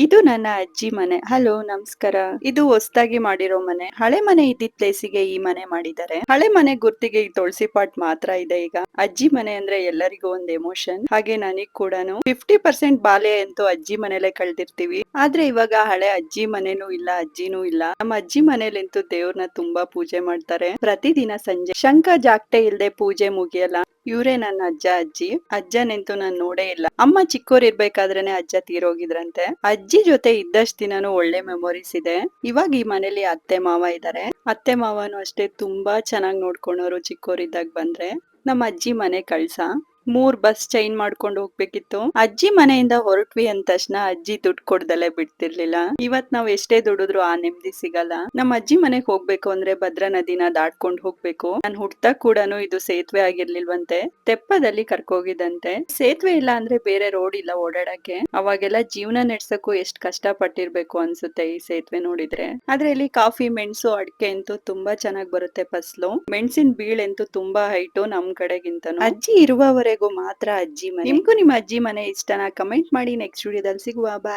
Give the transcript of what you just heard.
ಇದು ನನ್ನ ಅಜ್ಜಿ ಮನೆ. ಹಲೋ, ನಮಸ್ಕಾರ. ಇದು ಹೊಸದಾಗಿ ಮಾಡಿರೋ ಮನೆ. ಹಳೆ ಮನೆ ಇದ್ದಿದ್ ಪ್ಲೇಸಿಗೆ ಈ ಮನೆ ಮಾಡಿದ್ದಾರೆ. ಹಳೆ ಮನೆ ಗುರ್ತಿಗೆ ಈ ತುಳಸಿ ಪಾಟ್ ಮಾತ್ರ ಇದೆ ಈಗ. ಅಜ್ಜಿ ಮನೆ ಅಂದ್ರೆ ಎಲ್ಲರಿಗೂ ಒಂದ್ ಎಮೋಷನ್ ಹಾಗೆ ನನಗ್ ಕೂಡ ಫಿಫ್ಟಿ ಪರ್ಸೆಂಟ್ ಬಾಲೆ ಅಂತೂ ಅಜ್ಜಿ ಮನೇಲೆ ಕಳ್ದಿರ್ತೀವಿ. ಆದ್ರೆ ಇವಾಗ ಹಳೆ ಅಜ್ಜಿ ಮನೆನೂ ಇಲ್ಲ, ಅಜ್ಜಿನೂ ಇಲ್ಲ. ನಮ್ಮ ಅಜ್ಜಿ ಮನೇಲಂತೂ ದೇವ್ರನ್ನ ತುಂಬಾ ಪೂಜೆ ಮಾಡ್ತಾರೆ. ಪ್ರತಿದಿನ ಸಂಜೆ. ಶಂಕ ಜಾಗಟೆ ಇಲ್ದೆ ಪೂಜೆ ಮುಗಿಯಲ್ಲ. ಇವ್ರೇ ನನ್ನ ಅಜ್ಜ, ಅಜ್ಜಿ. ಅಜ್ಜ ನಿಂತು ನಾನು ನೋಡೇ ಇಲ್ಲ. ಅಮ್ಮ ಚಿಕ್ಕೋರ್ ಇರ್ಬೇಕಾದ್ರೇನೆ ಅಜ್ಜ ತೀರೋಗಿದ್ರಂತೆ. ಅಜ್ಜಿ ಜೊತೆ ಇದ್ದಷ್ಟು ದಿನಾನು ಒಳ್ಳೆ ಮೆಮೊರೀಸ್ ಇದೆ. ಇವಾಗ ಈ ಮನೇಲಿ ಅತ್ತೆ, ಮಾವ ಇದಾರೆ. ಅತ್ತೆ, ಮಾವನು ಅಷ್ಟೇ ತುಂಬಾ ಚೆನ್ನಾಗಿ ನೋಡ್ಕೊಳೋರು ಚಿಕ್ಕೋರಿದ್ದಾಗ ಬಂದ್ರೆ. ನಮ್ಮ ಅಜ್ಜಿ ಮನೆ ಕಳ್ಸ. ಮೂರ್ ಬಸ್ ಚೈನ್ ಮಾಡ್ಕೊಂಡು ಹೋಗ್ಬೇಕಿತ್ತು. ಅಜ್ಜಿ ಮನೆಯಿಂದ ಹೊರಟ್ವಿ ಅಂದ ತಕ್ಷಣ ಅಜ್ಜಿ ದುಡ್ಡು ಕೊಡ್ದಲೆ ಬಿಡ್ತಿರ್ಲಿಲ್ಲ. ಇವತ್ ನಾವ್ ಎಷ್ಟೇ ದುಡಿದ್ರು ಆ ನೆಮ್ಮದಿ ಸಿಗಲ್ಲ. ನಮ್ಮ ಅಜ್ಜಿ ಮನೆಗ್ ಹೋಗ್ಬೇಕು ಅಂದ್ರೆ ಭದ್ರಾ ನದಿನ ದಾಟ್ಕೊಂಡು ಹೋಗ್ಬೇಕು. ನಾನ್ ಹುಟ್ಟ ಕೂಡ ಇದು ಸೇತುವೆ ಆಗಿರ್ಲಿಲ್ವಂತೆ. ತೆಪ್ಪದಲ್ಲಿ ಕರ್ಕೋಗಿದಂತೆ ಸೇತುವೆ ಇಲ್ಲ ಅಂದ್ರೆ ಬೇರೆ ರೋಡ್ ಇಲ್ಲ ಓಡಾಡಕ್ಕೆ. ಅವಾಗೆಲ್ಲ ಜೀವನ ನಡೆಸಕ್ಕೂ ಎಷ್ಟ್ ಕಷ್ಟ ಪಟ್ಟಿರ್ಬೇಕು ಅನ್ಸುತ್ತೆ ಈ ಸೇತುವೆ ನೋಡಿದ್ರೆ. ಆದ್ರೆ ಇಲ್ಲಿ ಕಾಫಿ, ಮೆಣಸು, ಅಡಿಕೆ ಅಂತೂ ತುಂಬಾ ಚೆನ್ನಾಗ್ ಬರುತ್ತೆ ಫಸ್ಲು. ಮೆಣಸಿನ ಬೀಳಂತೂ ತುಂಬಾ ಹೈಟು ನಮ್ ಕಡೆಗಿಂತ ಅಜ್ಜಿ ಇರುವವರೆಗೂ ಮಾತ್ರ ಅಜ್ಜಿ ಮನೆ. ನಿಮ್ಗೂ ನಿಮ್ಮ ಅಜ್ಜಿ ಮನೆ ಇಷ್ಟನಾ? ಕಮೆಂಟ್ ಮಾಡಿ ನೆಕ್ಸ್ಟ್ ವಿಡಿಯೋದಲ್ಲಿ ಸಿಗುವ. ಬಾಯ್